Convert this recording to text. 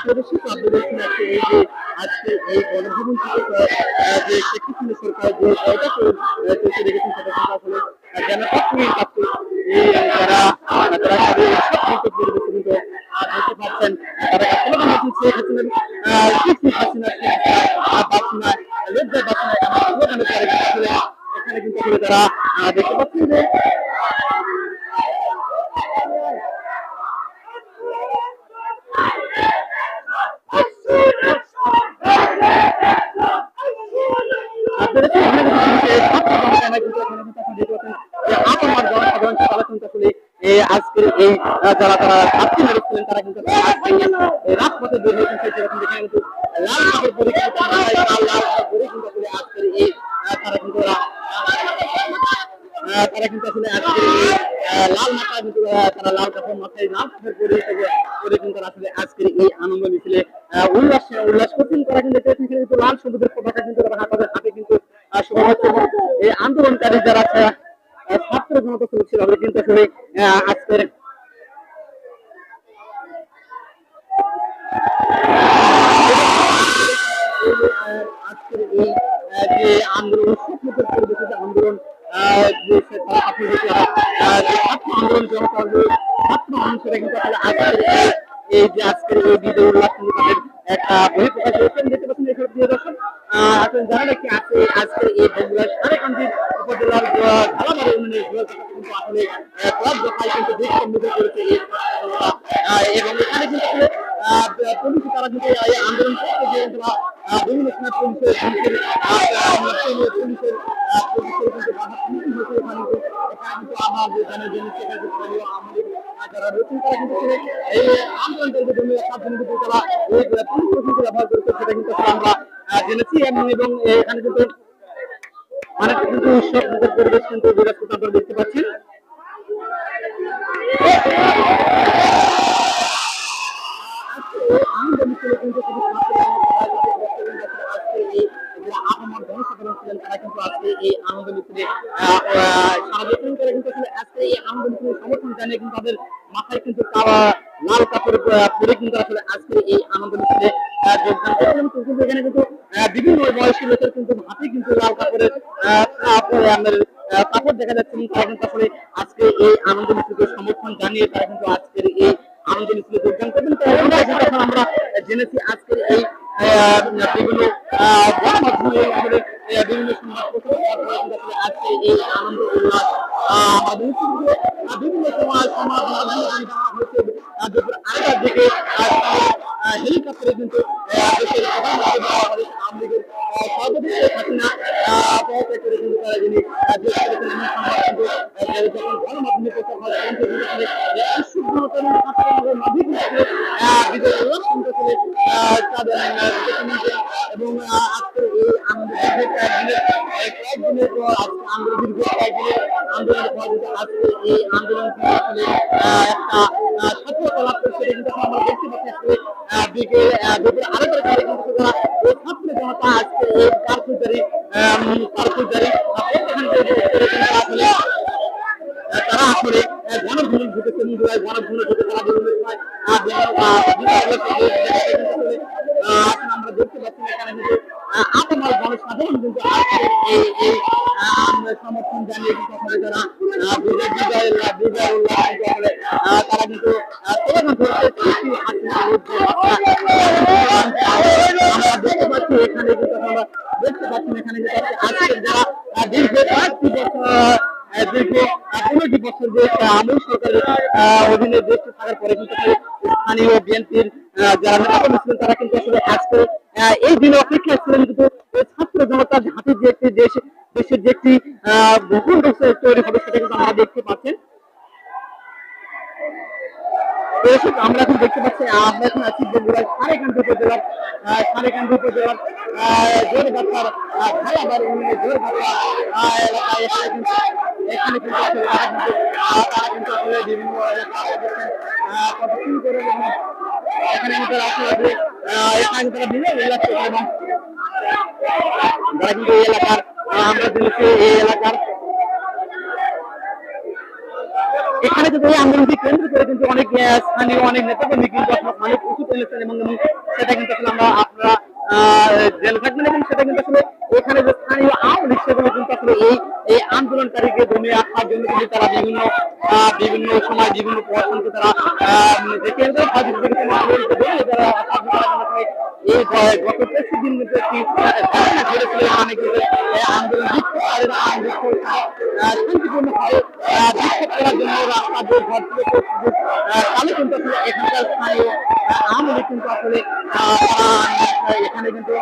প্রদর্শিত আবেদন আছে এই যে আজকে এই গণভবন থেকে যে সরকার যে কয়টা চলছে সেটা কিন্তু আসলে আহ, জনপ্রাথমিক কাছে এই যারা আহ, তারা সবাই সক্রিয় পরিবেশ কিন্তু আহ, দেখতে পাচ্ছেন তারা স্লোগান দিচ্ছে শেখ হাসিনা আহ, শেখ হাসিনা শেখ হাসিনা বাসনা লজ্জা বাসনা এমন স্লোগানের পরে কিন্তু আসলে এখানে তারা দেখতে পাচ্ছেন যে আপনারা কিন্তু এখানে দেখতে আজকের এই যারা তারা ছাত্রী মেরেছিলেন, তারা কিন্তু রাজপথে তারা কিন্তু আজকের তারা কিন্তু আসলে আজকে লাল মাথা কিন্তু তারা লাল কাপড় মাথায় লাল কিন্তু আসলে আজকের এই আনন্দ মিছিলে উল্লাস উল্লাস করছেন তারা কিন্তু কিন্তু লাল সবুজের পতাকা কিন্তু তারা হাতে কিন্তু এই আন্দোলনকারী যারা ছাত্র জনতা ছিল কিন্তু আসলে আজকের আজকের আন্দোলন স্বপ্নদের পরিবেশিত আন্দোলন আপনি ছাত্র আন্দোলন জনতা ছাত্র আজকের এই যে আজকের এই বিজয় একটা বহিঃপ্রকাশ হয়েছে দেখতে পাচ্ছেন এখানে প্রিয় দর্শক আহ, আপনারা জানেন কি আছে আজকের এই আহ, ক্লাব দফায় কিন্তু দেশ সম্মিলিত করেছে এই ছাত্ররা। আহ, এবং এখানে কিন্তু আসলে আহ, পুলিশ তারা কিন্তু এই আন্দোলন করতে গিয়ে এই জন্য সাত দিন কিন্তু তারা এই ব্যবহার করেছে সেটা কিন্তু আমরা জেনেছি এবং এখানে কিন্তু অনেক কিন্তু উৎসব পরিবেশ কিন্তু বিরাজ দেখতে পাচ্ছেন আনন্দ মিছিলে কিন্তু শুধু আহমদ জনসাধারণ ছিলেন সমর্থন জানিয়ে বিভিন্ন বয়সী লোকের কিন্তু হাতে কিন্তু লাল কাপড়ের আমাদের কাপড় দেখা যাচ্ছে। তারা কিন্তু আসলে আজকে এই আনন্দ মিছিলকে সমর্থন জানিয়ে তারা কিন্তু আজকের এই আনন্দ মিছিলে যোগদান করবেন। তো আমরা জেনেছি আজকের এই বিভিন্ন গণমাধ্যমে বিভিন্ন সমাজ মাধ্যমে আড়াইটার দিকে হেলিকপ্টারে কিন্তু দেশের প্রধানমন্ত্রী আমাদের আওয়ামী লীগের পদত্যাগ করে কিন্তু তারা যিনি দেশ করেছেন এমন সংবাদ এবং আজকের এই দীর্ঘ আজকে আন্দোলন দীর্ঘ আজকে এই আন্দোলন আসলে একটা সফলতা লাভ করছে কিন্তু আমরা দেখতে পাচ্ছি আহ, বিকেল দুপুর আড়াইটার পরে কিন্তু তারা ছাত্র জনতা আজকে এই কার্পুজারি কার্পুজারি প্রত্যাখ্যান করে করে আসলে তারা আসলে গণভূমি ঘটেছে। মুদ্রায় গণভূমি ঘটে তারা বিভিন্ন সময় আহ, বিভিন্ন, আহ, বিভিন্ন এলাকায় দেখা যায় কিন্তু আসলে, আহ, এখন আমরা দেখতে পাচ্ছি এখানে কিন্তু আহ, আপামর জনসাধারণ কিন্তু সমর্থন জানিয়ে কিন্তু তারা কিন্তু। আমরা দেখতে পাচ্ছি এখানে কিন্তু আমরা বছর দীর্ঘ পনেরোটি বছর যে অধীনে দেশটি থাকার পরে কিন্তু স্থানীয় বিএনপির যারা তারা কিন্তু আসলে আজকে এই দিনে অপেক্ষায় ছিলেন কিন্তু ছাত্র জনতার হাতে যে একটি দেশ দেশের যে একটি ভূখণ্ড তৈরি হবে সেটা কিন্তু আমরা দেখতে পাচ্ছেন। আমরা এখন দেখতে পাচ্ছি আমরা এখন আছি বগুড়ার সারেকান্দি উপজেলার সারেকান্দি উপজেলার ইউনিয়নের এলাকায় এখানে কিন্তু তারা কিন্তু আসলে বিভিন্ন আহ, করে এখানে কিন্তু এখানে তারা কিন্তু এই এলাকার আন্দোলনকে কেন্দ্র করে কিন্তু অনেক স্থানীয় অনেক নেতাকর্মী কিন্তু অনেক উঁচু তুলেছেন এবং সেটা কিন্তু আসলে আমরা আপনারা জেল থাকবেন এবং সেটা কিন্তু আসলে এখানে যে স্থানীয় আওয়ামী লীগ সেগুলো কিন্তু আসলে এই কিন্তু তারা বিভিন্ন বিভিন্ন সময় বিভিন্ন প্রশাসনকে তারা আসলে এই গত তেইশ দিন কিন্তু একটি আহ, ঘটনা ঘটেছিল এখানে কিন্তু আন্দোলন জন্য রাস্তা ঘর থেকে কিন্তু কিন্তু এখানে কিন্তু